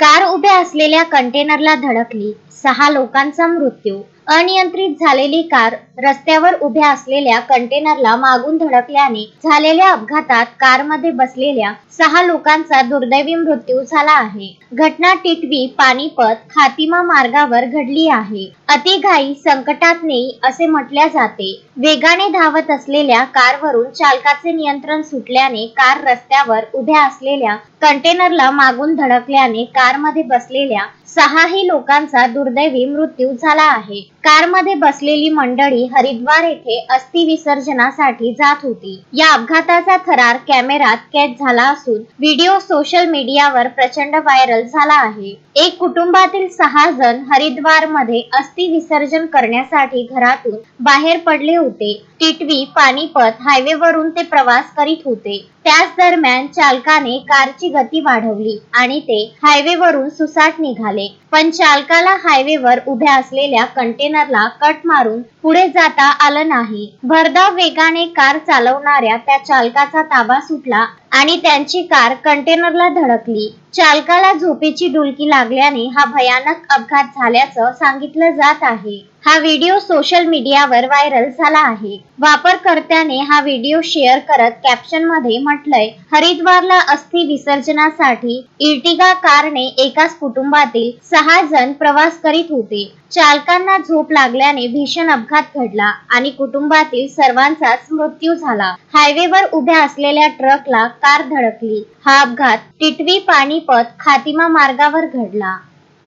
Car उभ्या असलेल्या कंटेनरला धडकली. सहा लोकांचा मृत्यू. अनियंत्रित झालेली कार रस्त्यावर उभ्या असलेल्या कंटेनरला मागून धडकल्याने झालेल्या अपघातात कारमध्ये बसलेल्या सहा लोकांचा दुर्दैवी मृत्यू झाला आहे. घटना टिटवी पानिपत खातिमा मार्गावर घडली आहे. अतिघाई संकटात नेई असे म्हटल्या जाते. वेगाने धावत असलेल्या कारवरून चालकाचे नियंत्रण सुटल्याने कार रस्त्यावर उभ्या असलेल्या कंटेनरला मागून धडकल्याने कारमध्ये बसलेल्या सहाही लोकांचा दुर्दैवी मृत्यू झाला आहे. कारमध्ये बसलेली मंडळी हरिद्वार येथे अस्थि विसर्जनासाठी जात होती. या अपघाताचा थरार कॅमेरात कैद झाला असून व्हिडिओ सोशल मीडियावर प्रचंड व्हायरल झाला आहे. एक कुटुंबातील सहा जण हरिद्वारमध्ये अस्थि विसर्जन करण्यासाठी घरातून बाहेर पडले होते. टिटवी पानिपत हायवेवरून ते प्रवास करीत होते. त्याच दरम्यान चालकाने कारची गती वाढवली आणि ते हायवेवरून सुसाट निघाले. पण चालकाला हायवेवर उभ्या असलेल्या कंटेनरला कट मारून पुढे जाता आलं नाही. भरधाव वेगाने कार चालवणाऱ्या त्या चालकाचा ताबा सुटला. आणि त्यांची कार कंटेनरला धडकली. चालकाला झोपेची डुलकी लागल्याने हा भयानक अपघात झाल्याचं सांगितलं जात आहे. हा व्हिडिओ सोशल मीडियावर व्हायरल झाला आहे. वापरकर्त्याने हा व्हिडिओ शेअर करत कॅप्शनमध्ये म्हटलंय हरिद्वारला अस्थि विसर्जनासाठी इर्टिगा कारने एकाच कुटुंबातील सहा जण प्रवास करीत होते. चालकांना झोप लागल्याने भीषण अपघात घडला आणि कुटुंबातील सर्वांचाच मृत्यू झाला. हायवेवर उभ्या असलेल्या ट्रकला कार धडकली. हा अपघात टिटवी पानिपत खातिमा मार्गावर घडला.